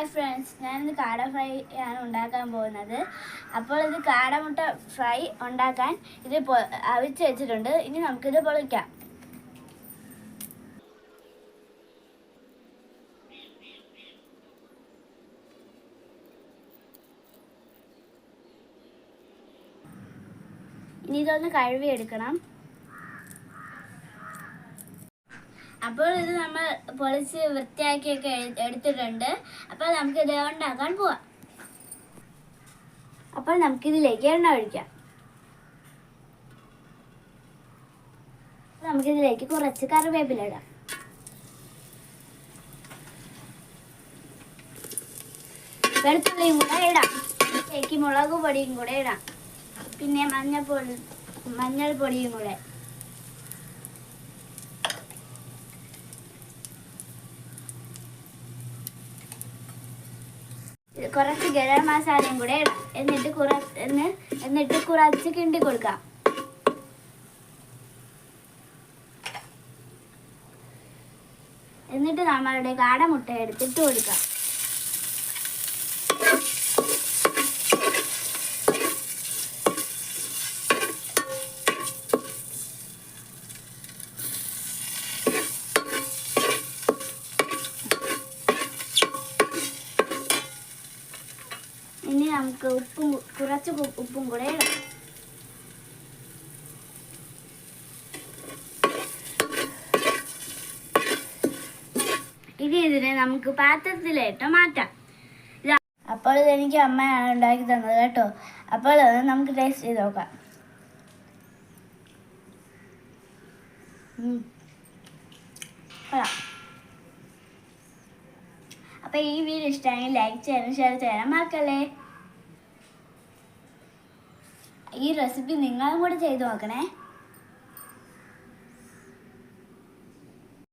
Hi friends ഞാനിന്ന് കാട fry ആണ് ഉണ്ടാക്കാൻ പോകുന്നത്. അപ്പോൾ ഇത് കാടമുട്ട ഫ്രൈ ഉണ്ടാക്കാൻ ഇത് അവിച്ച് വെച്ചിട്ടുണ്ട്. ഇനി നമുക്കിത് പൊളിക്കാം. ഇനി ഇതൊന്ന് കഴുകി അപ്പോൾ ഇത് നമ്മൾ പൊളിച്ച് വൃത്തിയാക്കിയൊക്കെ എട്- എടുത്തിട്ടുണ്ട്. അപ്പോൾ നമുക്ക് ഇത് ഉണ്ടാക്കാൻ പോവാം. അപ്പോൾ നമുക്കിതിലേക്ക് എണ്ണ ഒഴിക്കാം. നമുക്കിതിലേക്ക് കുറച്ച് കറിവേപ്പില ഇടാം. വെളുത്തുള്ളിയും കൂടെ ഇടാം. ചേക്ക് മുളക് പൊടിയും കൂടെ ഇടാം. പിന്നെ മഞ്ഞൾപ്പൊടി മഞ്ഞൾപ്പൊടിയും കൂടെ കുറച്ച് ഗരം മസാലയും കൂടെ എന്നിട്ട് കുറ എന്ന് എന്നിട്ട് കുറച്ച് കിണ്ടി കൊടുക്കാം. എന്നിട്ട് നമ്മളുടെ കാടമുട്ട എടുത്തിട്ട് കൊടുക്കാം ഇനി നമുക്ക് ഉപ്പും കുറച്ച് ഉപ്പും കൂടെ ഇടാം ഇനി ഇതിനെ നമുക്ക് പാത്രത്തിലേട്ട് മാറ്റാം. അപ്പോൾ ഇത് എനിക്ക് അമ്മയാണ് ഉണ്ടാക്കി തന്നത് കേട്ടോ. അപ്പോൾ അത് നമുക്ക് ടേസ്റ്റ് ചെയ്ത് നോക്കാം. ഉം. കൊള്ളാം. അപ്പൊ ഈ വീഡിയോ ഇഷ്ടമായി ലൈക്ക് ചെയ്യാനും ഷെയർ ചെയ്യാനും മറക്കല്ലേ? ഈ റെസിപ്പി നിങ്ങളും കൂടെ ചെയ്തു നോക്കണേ.